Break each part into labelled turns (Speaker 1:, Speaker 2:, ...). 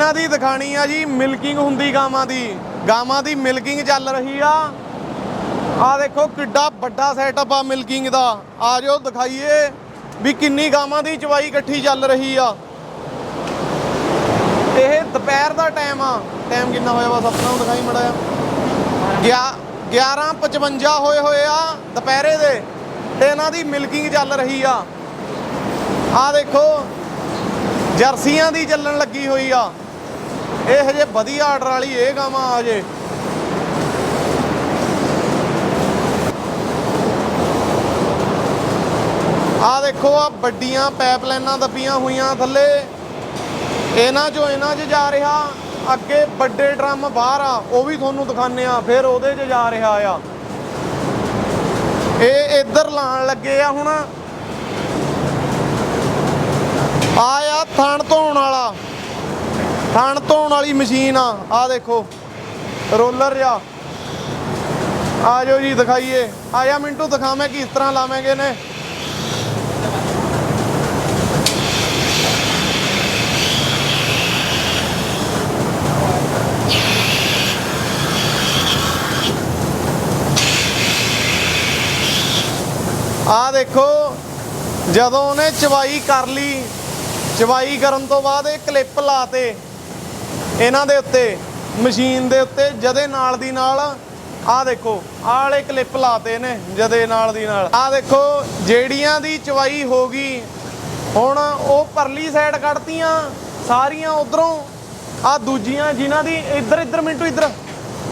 Speaker 1: ਇਹਨਾਂ ਦੀ ਦਿਖਾਣੀ ਆ ਜੀ ਮਿਲਕਿੰਗ ਹੁੰਦੀ ਗਾਵਾਂ ਦੀ। ਗਾਵਾਂ ਦੀ ਮਿਲਕਿੰਗ ਚੱਲ ਰਹੀ ਆ। ਆ ਦੇਖੋ ਕਿੱਡਾ ਵੱਡਾ ਸੈਟਅਪ ਆ ਮਿਲਕਿੰਗ ਦਾ। ਆ ਜਾਓ, ਦਿਖਾਈਏ ਵੀ ਕਿੰਨੀ ਗਾਵਾਂ ਦੀ ਚਵਾਈ ਇਕੱਠੀ ਚੱਲ ਰਹੀ ਆ। ਇਹ ਦੁਪਹਿਰ ਦਾ ਟਾਈਮ ਆ। ਟਾਈਮ ਕਿੰਨਾ ਹੋਇਆ ਵਾ ਸਪਨਾ ਨੂੰ ਦਿਖਾਈ ਮੜਾ ਆ 11:55 ਹੋਏ ਹੋਏ ਆ ਦੁਪਹਿਰੇ ਦੇ। ਤੇ ਇਹਨਾਂ ਦੀ ਮਿਲਕਿੰਗ ਚੱਲ ਰਹੀ ਆ। ਆ ਦੇਖੋ, ਜਰਸੀਆਂ ਦੀ ਚੱਲਣ ਲੱਗੀ ਹੋਈ ਆ। ਇਹ ਹਜੇ ਵਧੀਆ ਆਰਡਰ ਵਾਲੀ ਇਹ ਗਾਵਾਂ ਆ ਜੇ। ਆ ਦੇਖੋ ਆ ਵੱਡੀਆਂ ਪਾਈਪਲਾਈਨਾਂ ਦੱਬੀਆਂ ਹੋਈਆਂ ਥੱਲੇ। ਇਹਨਾਂ ਚੋਂ ਇਹਨਾਂ 'ਚ ਜਾ ਰਿਹਾ, ਅੱਗੇ ਵੱਡੇ ਡਰਮ ਬਾਹਰ ਆ, ਉਹ ਵੀ ਤੁਹਾਨੂੰ ਦਿਖਾਣੇ ਆ ਫਿਰ ਉਹਦੇ 'ਚ ਜਾ ਰਿਹਾ ਆ। ਇਹ ਇੱਧਰ ਲਾਣ ਲੱਗੇ ਆ ਹੁਣ। ਆ ਆ ਤੋਂ ਥਣ ਧੋਣ ਵਾਲੀ ਮਸ਼ੀਨ ਆ ਆ ਦੇਖੋ, ਰੋਲਰ ਜਾ ਆ ਜਾਓ ਜੀ, ਦਿਖਾਈਏ। ਆ ਜਾ ਮਿੰਟੂ, ਦਿਖਾਵੇਂ ਕਿਸ ਤਰ੍ਹਾਂ ਲਾਵਾਂਗੇ ਨੇ ਆ ਦੇਖੋ, ਜਦੋਂ ਉਹਨੇ ਚਵਾਈ ਕਰ ਲਈ, ਚਵਾਈ ਕਰਨ ਤੋਂ ਬਾਅਦ ਇਹ ਕਲਿੱਪ ਲਾਤੇ। ਇਹਨਾਂ ਦੇ ਉੱਤੇ, ਮਸ਼ੀਨ ਦੇ ਉੱਤੇ, ਜਦੇ ਨਾਲ ਦੀ ਨਾਲ, ਆਹ ਦੇਖੋ, ਆਹ ਵਾਲੇ ਕਲਿੱਪ ਲਾਤੇ ਨੇ, ਜਦੇ ਨਾਲ ਦੀ ਨਾਲ। ਆਹ ਦੇਖੋ, ਜਿਹੜੀਆਂ ਦੀ ਚਵਾਈ ਹੋ ਗਈ, ਹੁਣ ਉਹ ਪਰਲੀ ਸਾਈਡ ਕੱਢਤੀਆਂ, ਸਾਰੀਆਂ ਉਧਰੋਂ। ਆ ਦੂਜੀਆਂ ਜਿਨ੍ਹਾਂ ਦੀ, ਇੱਧਰ ਇੱਧਰ, ਮਿੰਟੂ, ਇੱਧਰ।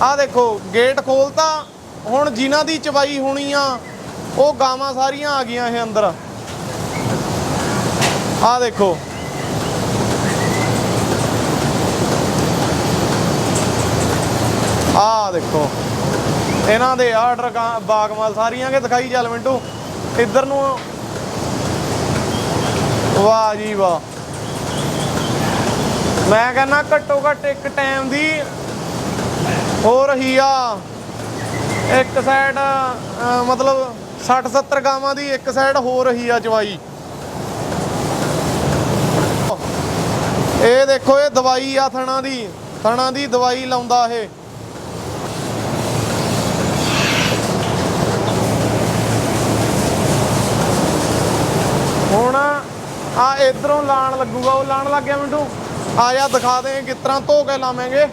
Speaker 1: ਆ ਦੇਖੋ ਗੇਟ ਖੋਲਤਾ, ਹੁਣ ਜਿਨ੍ਹਾਂ ਦੀ ਚਵਾਈ ਹੋਣੀ ਆ ਉਹ ਗਾਵਾਂ ਸਾਰੀਆਂ ਆ ਗਈਆਂ ਇਹ ਅੰਦਰ। ਆ ਦੇਖੋ ਆਹ ਦੇਖੋ। ਇਹਨਾਂ ਦੇ ਆਰਡਰ ਬਾਗਮਾਲ ਸਾਰੀਆਂ ਕੇ ਦਿਖਾਈ ਚੱਲ ਮਿੰਟੂ। ਇੱਧਰ ਨੂੰ ਵਾਹ ਜੀ ਵਾਹ। ਮੈਂ ਕਹਿੰਦਾ ਘੱਟੋ ਘੱਟ ਇੱਕ ਟਾਈਮ ਦੀ ਹੋ ਰਹੀ ਆ। ਇੱਕ ਸਾਈਡ ਮਤਲਬ 60 70 ਗਾਵਾਂ ਦੀ ਇੱਕ ਸਾਈਡ ਹੋ ਰਹੀ ਆ ਚਵਾਈ ਇਹ ਦੇਖੋ, ਇਹ ਦਵਾਈ ਆ ਥਣਾ ਦੀ। ਥਣਾ ਦੀ ਦਵਾਈ ਲਾਉਂਦਾ ਇਹ ਹੁਣ ਆ ਇਧਰੋਂ ਲਾਣ ਲੱਗੂਗਾ, ਉਹ ਲਾਣ ਲੱਗ ਗਿਆ ਮਿੰਟੂ। ਆ ਜਾ, ਦਿਖਾ ਦੇ ਕਿਸ ਤਰ੍ਹਾਂ ਧੋ ਕੇ ਲਾਵਾਂਗੇ।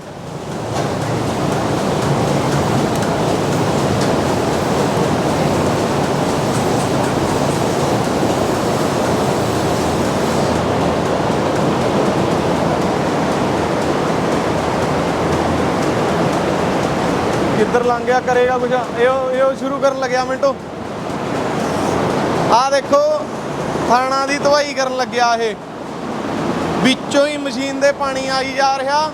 Speaker 1: ਕਿੱਧਰ ਲੰਘ ਗਿਆ ਕਰੇਗਾ ਕੁਛ? ਇਹ ਉਹ- ਸ਼ੁਰੂ ਕਰਨ ਲੱਗਿਆ ਮਿੰਟੂ। ਆ ਦੇਖੋ ਥਾਣਾ ਦੀ ਦਵਾਈ ਕਰਨ ਲੱਗਿਆ ਇਹ। ਵਿੱਚੋਂ ਹੀ ਮਸ਼ੀਨ ਦੇ ਪਾਣੀ ਆਈ ਜਾ ਰਿਹਾ।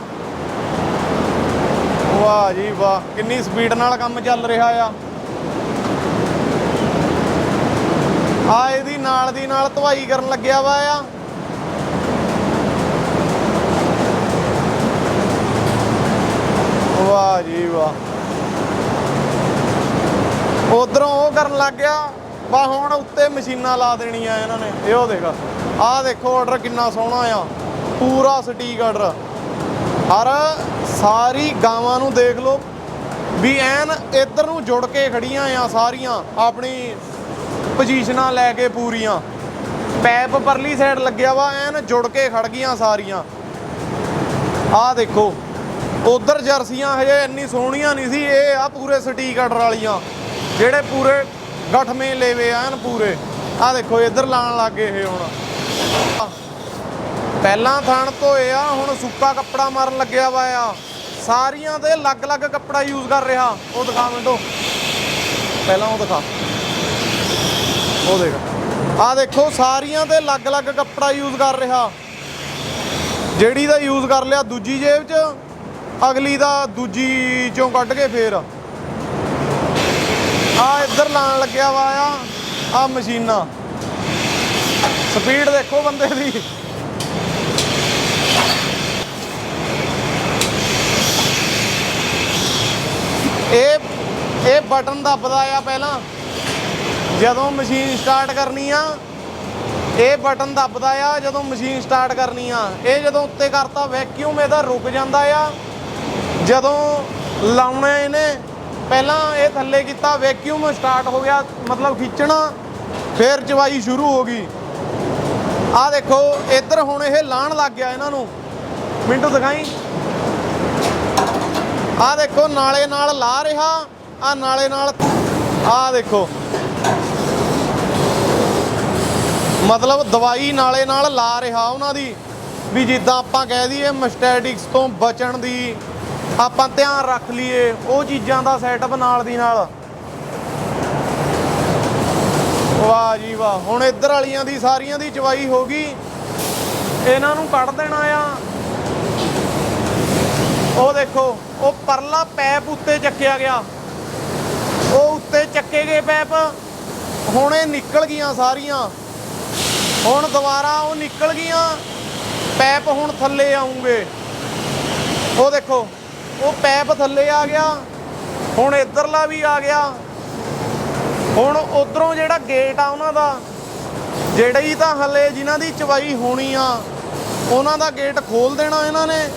Speaker 1: ਵਾਹ ਜੀ ਵਾਹ, ਕਿੰਨੀ ਸਪੀਡ ਨਾਲ ਕੰਮ ਚੱਲ ਰਿਹਾ ਆ। ਆ ਇਹਦੀ ਨਾਲ ਦੀ ਨਾਲ ਧਵਾਈ ਕਰਨ ਲੱਗਿਆ ਵਾ ਆ। ਵਾਹ ਜੀ ਵਾਹ। ਉਧਰੋਂ ਉਹ ਕਰਨ ਲੱਗ ਗਿਆ। ਵਾ ਹੁਣ ਉੱਤੇ ਮਸ਼ੀਨਾਂ ਲਾ ਦੇਣੀਆਂ ਇਹਨਾਂ ਨੇ, ਇਹ ਉਹ ਦੇਖ। ਆਹ ਦੇਖੋ ਆਰਡਰ ਕਿੰਨਾ ਸੋਹਣਾ ਆ। ਪੂਰਾ ਸਟੀਕ ਆਰਡਰ ਹਰ ਸਾਰੀ ਗਾਵਾਂ ਨੂੰ ਦੇਖ ਲਓ ਵੀ ਐਨ ਇੱਧਰ ਨੂੰ ਜੁੜ ਕੇ ਖੜੀਆਂ ਆ ਸਾਰੀਆਂ, ਆਪਣੀ ਪੋਜੀਸ਼ਨਾਂ ਲੈ ਕੇ ਪੂਰੀਆਂ। ਪੈਪ ਪਰਲੀ ਸਾਈਡ ਲੱਗਿਆ ਵਾ, ਐਨ ਜੁੜ ਕੇ ਖੜ ਗਈਆਂ ਸਾਰੀਆਂ। ਆਹ ਦੇਖੋ, ਉਧਰ ਜਰਸੀਆਂ ਹਜੇ ਇੰਨੀ ਸੋਹਣੀਆਂ ਨਹੀਂ ਸੀ, ਇਹ ਆ ਪੂਰੇ ਸਟੀਕ ਆਰਡਰ ਵਾਲੀਆਂ। ਜਿਹੜੇ ਪੂਰੇ ਗਠਵੇਂ ਲੈਵੇ ਆਨ ਪੂਰੇ। ਆ ਦੇਖੋ, ਇੱਧਰ ਲਾਣ ਲੱਗ ਇਹ ਹੁਣ। ਪਹਿਲਾਂ ਥਣ ਧੋਏ ਆ ਹੁਣ ਸੁੱਕਾ ਕੱਪੜਾ ਮਾਰਨ ਲੱਗਿਆ ਵਾ ਆ। ਸਾਰੀਆਂ ਦੇ ਅਲੱਗ-ਅਲੱਗ ਕੱਪੜਾ ਯੂਜ਼ ਕਰ ਰਿਹਾ। ਉਹ ਦਿਖਾ ਮਿੰਟੋ। ਪਹਿਲਾਂ ਉਹ ਦਿਖਾ। ਉਹ ਦੇਖ। ਆ ਦੇਖੋ, ਸਾਰੀਆਂ ਦੇ ਅਲੱਗ-ਅਲੱਗ ਕੱਪੜਾ ਯੂਜ਼ ਕਰ ਰਿਹਾ। ਜਿਹੜੀ ਦਾ ਯੂਜ਼ ਕਰ ਲਿਆ ਦੂਜੀ ਜੇਬ 'ਚ, ਅਗਲੀ ਦਾ ਦੂਜੀ ਚੋਂ ਕੱਢ ਕੇ ਫੇਰ। ਇੱਧਰ ਲਾਣ ਲੱਗਿਆ ਵਾ ਆ ਆ ਮਸ਼ੀਨਾਂ। ਸਪੀਡ ਦੇਖੋ ਬੰਦੇ ਦੀ। ਇਹ ਇਹ ਬਟਨ ਦੱਬਦਾ ਆ ਪਹਿਲਾਂ। ਜਦੋਂ ਮਸ਼ੀਨ ਸਟਾਰਟ ਕਰਨੀ ਆ, ਇਹ ਬਟਨ ਦੱਬਦਾ ਆ, ਜਦੋਂ ਮਸ਼ੀਨ ਸਟਾਰਟ ਕਰਨੀ ਆ। ਇਹ ਜਦੋਂ ਉੱਤੇ ਕਰਤਾ ਵੈਕਿਊਮ ਇਹਦਾ ਰੁਕ ਜਾਂਦਾ ਆ। ਜਦੋਂ ਲਾਉਣਾ ਇਹਨੇ ਪਹਿਲਾਂ ਇਹ ਥੱਲੇ ਕੀਤਾ ਵੈਕਿਊਮ ਸਟਾਰਟ ਹੋ ਗਿਆ, ਮਤਲਬ ਖਿੱਚਣਾ, ਫਿਰ ਚਵਾਈ ਸ਼ੁਰੂ ਹੋ ਗਈ। ਆ ਦੇਖੋ, ਇੱਧਰ ਹੁਣ ਇਹ ਲਾਣ ਲੱਗ ਗਿਆ ਇਹਨਾਂ ਨੂੰ। ਮਿੰਟੂ ਦਿਖਾਈ। ਆ ਦੇਖੋ, ਨਾਲੇ ਨਾਲ ਲਾ ਰਿਹਾ ਆ ਨਾਲੇ ਨਾਲ ਆ ਦੇਖੋ। ਮਤਲਬ ਦਵਾਈ ਨਾਲੇ ਨਾਲ ਲਾ ਰਿਹਾ ਉਹਨਾਂ ਦੀ। ਵੀ ਜਿੱਦਾਂ ਆਪਾਂ ਕਹਿ ਦਈਏ ਮਸਟੈਟਿਕਸ ਤੋਂ ਬਚਣ ਦੀ ਆਪਾਂ ਧਿਆਨ ਰੱਖ ਲਈਏ ਉਹ ਚੀਜ਼ਾਂ ਦਾ ਸੈਟਅਪ ਨਾਲ ਦੀ ਨਾਲ। ਵਾਹ ਜੀ ਵਾਹ, ਹੁਣ ਇੱਧਰ ਵਾਲੀਆਂ ਦੀ ਸਾਰੀਆਂ ਦੀ ਚਵਾਈ ਹੋ ਗਈ। ਇਹਨਾਂ ਨੂੰ ਕੱਢ ਦੇਣਾ ਆ। ਉਹ ਦੇਖੋ, ਉਹ ਪਰਲਾ ਪੈਪ ਉੱਤੇ ਚੱਕਿਆ ਗਿਆ। ਉਹ ਉੱਤੇ ਚੱਕੇ ਗਏ ਪੈਪ। ਹੁਣ ਇਹ ਨਿਕਲ ਗਈਆਂ ਸਾਰੀਆਂ। ਹੁਣ ਦੁਬਾਰਾ ਉਹ ਨਿਕਲ ਗਈਆਂ। ਪੈਪ ਹੁਣ ਥੱਲੇ ਆਉਂਗੇ। ਉਹ ਦੇਖੋ ਉਹ ਪੈਪ ਥੱਲੇ ਆ ਗਿਆ, ਹੁਣ ਇਧਰਲਾ ਵੀ ਆ ਗਿਆ। ਹੁਣ ਉਧਰੋਂ ਜਿਹੜਾ ਗੇਟ ਆ ਉਹਨਾਂ ਦਾ, ਜਿਹੜੀ ਤਾਂ ਹੱਲੇ ਜਿਨ੍ਹਾਂ ਦੀ ਚਵਾਈ ਹੋਣੀ ਆ, ਉਹਨਾਂ ਦਾ ਗੇਟ ਖੋਲ ਦੇਣਾ ਇਹਨਾਂ ਨੇ।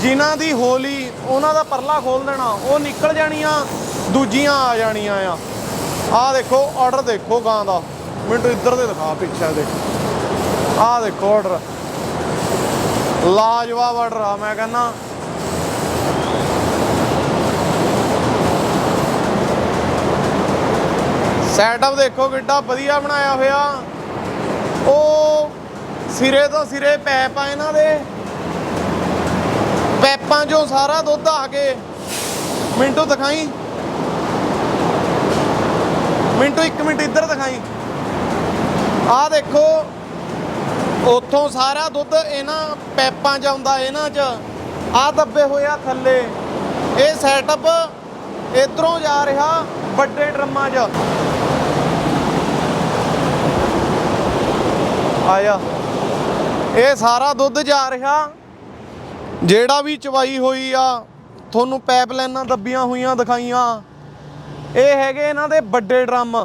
Speaker 1: ਜਿਨ੍ਹਾਂ ਦੀ ਹੋਲੀ, ਉਹਨਾਂ ਦਾ ਪਰਲਾ ਖੋਲ ਦੇਣਾ। ਉਹ ਨਿਕਲ ਜਾਣੀਆਂ, ਦੂਜੀਆਂ ਆ ਜਾਣੀਆਂ ਆ। ਆਹ ਦੇਖੋ ਆਰਡਰ ਦੇਖੋ ਗਾਂ ਦਾ। ਮੈਨੂੰ ਇੱਧਰ ਦੇ ਦਿਖਾ, ਪਿੱਛੇ ਦੇ। ਆਹ ਦੇਖੋ ਆਰਡਰ ਲਾਜਵਾਬ ਆਰਡਰ ਆ, ਮੈਂ ਕਹਿੰਦਾ। ਸੈਟਅਪ ਦੇਖੋ ਕਿੱਡਾ ਵਧੀਆ ਬਣਾਇਆ ਹੋਇਆ। ਉਹ ਸਿਰੇ ਤੋਂ ਸਿਰੇ ਪੈਪ ਆ ਇਹਨਾਂ ਦੇ। ਪੈਪਾਂ 'ਚੋਂ ਸਾਰਾ ਦੁੱਧ ਆ ਕੇ। ਮਿੰਟੂ ਦਿਖਾਈ। ਮਿੰਟੂ ਇੱਕ ਮਿੰਟ ਇੱਧਰ ਦਿਖਾਈ। ਆਹ ਦੇਖੋ। ਉੱਥੋਂ ਸਾਰਾ ਦੁੱਧ ਇਹਨਾਂ ਪੈਪਾਂ 'ਚ ਆਉਂਦਾ ਇਹਨਾਂ 'ਚ। ਆਹ ਦੱਬੇ ਹੋਇਆ ਥੱਲੇ। ਇਹ ਸੈਟਅਪ ਇਧਰੋਂ ਜਾ ਰਿਹਾ ਵੱਡੇ ਡਰਮਾਂ 'ਚ। ਆਇਆ। ਇਹ ਸਾਰਾ ਦੁੱਧ ਜਾ ਰਿਹਾ। ਜਿਹੜਾ ਵੀ ਚਵਾਈ ਹੋਈ ਆ, ਤੁਹਾਨੂੰ ਪਾਈਪਲਾਈਨਾਂ ਦੱਬੀਆਂ ਹੋਈਆਂ ਦਿਖਾਈਆਂ। ਇਹ ਹੈਗੇ ਇਹਨਾਂ ਦੇ ਵੱਡੇ ਡਰਮ।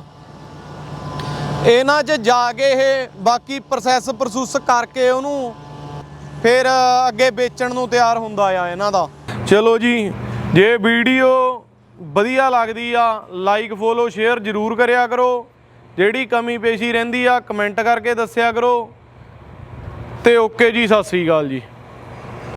Speaker 1: ਇਹਨਾਂ 'ਚ ਜਾ ਕੇ ਇਹ ਬਾਕੀ ਪ੍ਰੋਸੈਸ ਪ੍ਰਸੂਸ ਕਰਕੇ ਉਹਨੂੰ ਫਿਰ ਅੱਗੇ ਵੇਚਣ ਨੂੰ ਤਿਆਰ ਹੁੰਦਾ ਆ ਇਹਨਾਂ ਦਾ। ਚਲੋ ਜੀ, ਜੇ ਵੀਡੀਓ ਵਧੀਆ ਲੱਗਦੀ ਆ ਲਾਈਕ ਫੋਲੋ ਸ਼ੇਅਰ ਜ਼ਰੂਰ ਕਰਿਆ ਕਰੋ। ਜਿਹੜੀ ਕਮੀ ਪੇਸ਼ੀ ਰਹਿੰਦੀ ਆ, ਕਮੈਂਟ ਕਰਕੇ ਦੱਸਿਆ ਕਰੋ। ਤੇ ਓਕੇ ਜੀ, ਸਤਿ ਸ੍ਰੀ ਅਕਾਲ ਜੀ।